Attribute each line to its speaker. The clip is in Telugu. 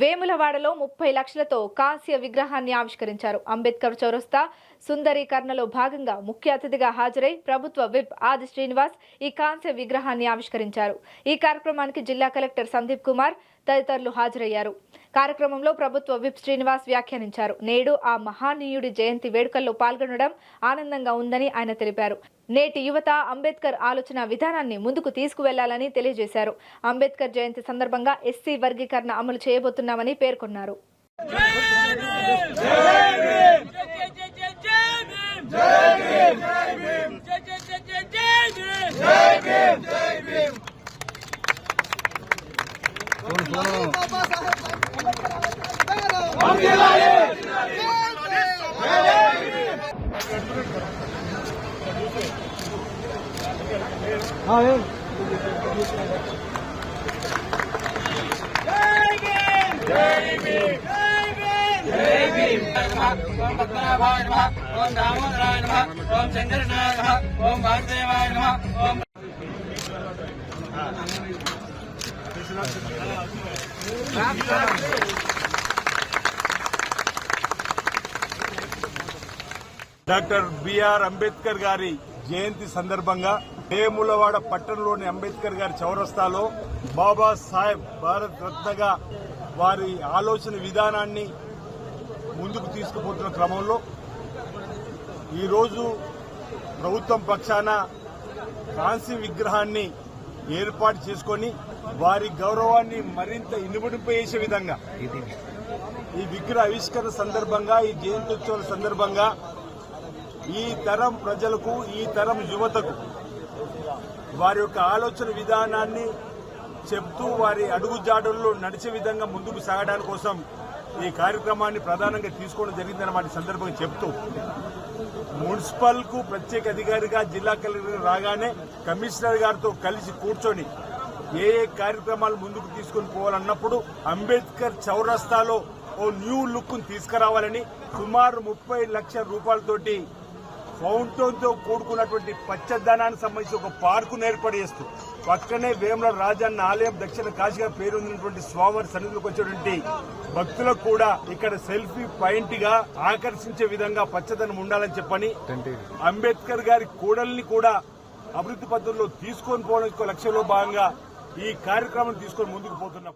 Speaker 1: వేములవాడలో ముప్పై లక్షలతో కాంస్య విగ్రహాన్ని ఆవిష్కరించారు. అంబేద్కర్ చౌరస్తా సుందరీకరణలో భాగంగా ముఖ్య అతిథిగా హాజరై ప్రభుత్వ విప్ ఆది శ్రీనివాస్ ఈ కాంస్య విగ్రహాన్ని ఆవిష్కరించారు. ఈ కార్యక్రమానికి జిల్లా కలెక్టర్ సందీప్ కుమార్ తదితరులు హాజరయ్యారు. కార్యక్రమంలో ప్రభుత్వ విప్ శ్రీనివాస్ వ్యాఖ్యానించారు. నేడు ఆ మహానీయుడి జయంతి వేడుకల్లో పాల్గొనడం ఆనందంగా ఉందని ఆయన తెలిపారు. నేటి యువత అంబేద్కర్ ఆలోచన విధానాన్ని ముందుకు తీసుకువెళ్ళాలని తెలియజేశారు. అంబేద్కర్ జయంతి సందర్భంగా ఎస్సీ వర్గీకరణ అమలు చేయబోతున్నామని పేర్కొన్నారు.
Speaker 2: పద్మనాభాయ నమ ఓం దామోదరాయ నమ ఓం శంకరనాయ నమ ఓం వాసుదేవాయ నమ ఓం
Speaker 3: డాక్టర్ బిఆర్ అంబేద్కర్ గారి జయంతి సందర్భంగా వేములవాడ పట్టణంలోని అంబేద్కర్ గారి చౌరస్తాలో బాబా సాహెబ్ భారత్ రత్నగా వారి ఆలోచన విధానాన్ని ముందుకు తీసుకుపోతున్న క్రమంలో ఈరోజు ప్రభుత్వం పక్షాన కాంస్య విగ్రహాన్ని ఏర్పాటు చేసుకొని వారి గౌరవాన్ని మరింత ఇనుమడింపజేసే విధంగా. ఈ విగ్రహ ఆవిష్కరణ సందర్భంగా ఈ జయంత్యోత్సవాల సందర్భంగా ఈ తరం ప్రజలకు ఈ తరం యువతకు వారి యొక్క ఆలోచన విధానాన్ని చెప్తూ వారి అడుగుజాడల్లో నడిచే విధంగా ముందుకు సాగడానికి కోసం ఈ కార్యక్రమాన్ని ప్రధానంగా తీసుకోవడం జరిగిందన్నమాట సందర్భంగా చెప్తూ. మున్సిపల్కు ప్రత్యేక అధికారిగా జిల్లా కలెక్టర్ రాగానే కమిషనర్ గారితో కలిసి కూర్చొని ఏ ఏ కార్యక్రమాలు ముందుకు తీసుకొని పోవాలన్నప్పుడు అంబేద్కర్ చౌరస్తాలో ఓ న్యూ లుక్ తీసుకురావాలని సుమారు ముప్పై లక్షల రూపాయలతోటి ఫౌంటైన్తో కూడుకున్నటువంటి పచ్చదనానికి సంబంధించి ఒక పార్కును ఏర్పాటు చేస్తూ పక్కనే వేముల రాజన్న ఆలయం దక్షిణ కాశీగా పేరొందినటువంటి స్వామివారి సన్నిధిలోకి వచ్చేటువంటి భక్తులకు కూడా ఇక్కడ సెల్ఫీ పాయింట్గా ఆకర్షించే విధంగా పచ్చదనం ఉండాలని చెప్పని అంబేద్కర్ గారి కూడల్ని కూడా అభివృద్ధి పద్ధతుల్లో తీసుకొని పోవడం లక్ష్యంలో భాగంగా ఈ కార్యక్రమం తీసుకొని ముందుకు పోతున్నాం